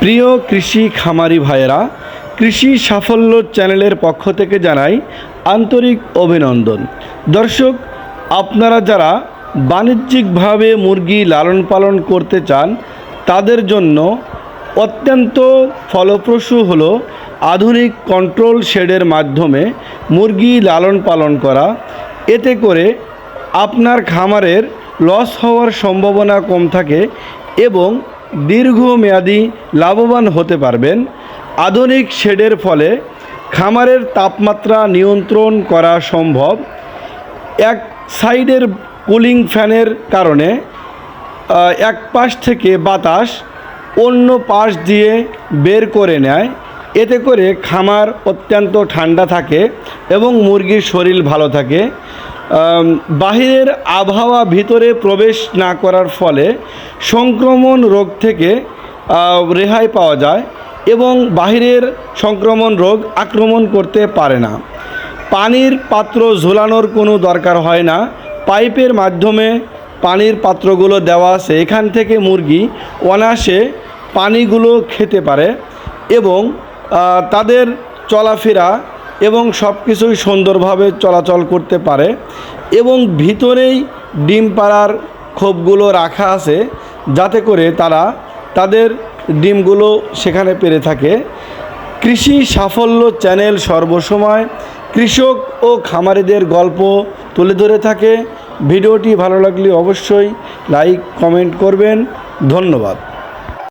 প্রিয় কৃষি খামারি ভাইয়েরা, কৃষি সাফল্য চ্যানেলের পক্ষ থেকে জানাই আন্তরিক অভিনন্দন। দর্শক, আপনারা যারা বাণিজ্যিকভাবে মুরগি লালন পালন করতে চান, তাদের জন্য অত্যন্ত ফলপ্রসূ হলো আধুনিক কন্ট্রোল শেডের মাধ্যমে মুরগি লালন পালন করা। এতে করে আপনার খামারের লস হওয়ার সম্ভাবনা কম থাকে এবং দীর্ঘমেয়াদী লাভবান হতে পারবেন। আধুনিক শেডের ফলে খামারের তাপমাত্রা নিয়ন্ত্রণ করা সম্ভব। এক সাইডের কুলিং ফ্যানের কারণে এক পাশ থেকে বাতাস অন্য পাশ দিয়ে বের করে নেয়। এতে করে খামার অত্যন্ত ঠান্ডা থাকে এবং মুরগির শরীর ভালো থাকে। বাহিরের আবহাওয়া ভিতরে প্রবেশ না করার ফলে সংক্রমণ রোগ থেকে রেহাই পাওয়া যায় এবং বাহিরের সংক্রমণ রোগ আক্রমণ করতে পারে না। পানির পাত্র ঝোলানোর কোনো দরকার হয় না। পাইপের মাধ্যমে পানির পাত্রগুলো দেওয়া আছে। এখান থেকে মুরগি অনায়াসে পানিগুলো খেতে পারে এবং তাদের চলাফেরা এবং সব কিছুই সুন্দরভাবে চলাচল করতে পারে এবং ভিতরেই ডিম পাড়ার খোপগুলো রাখা আছে যাতে করে তারা তাদের ডিমগুলো সেখানে পেরে থাকে। কৃষি সাফল্য চ্যানেল সর্বসময় কৃষক ও খামারিদের গল্প তুলে ধরে থাকে। ভিডিওটি ভালো লাগলে অবশ্যই লাইক, কমেন্ট করবেন। ধন্যবাদ।